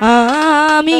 আমি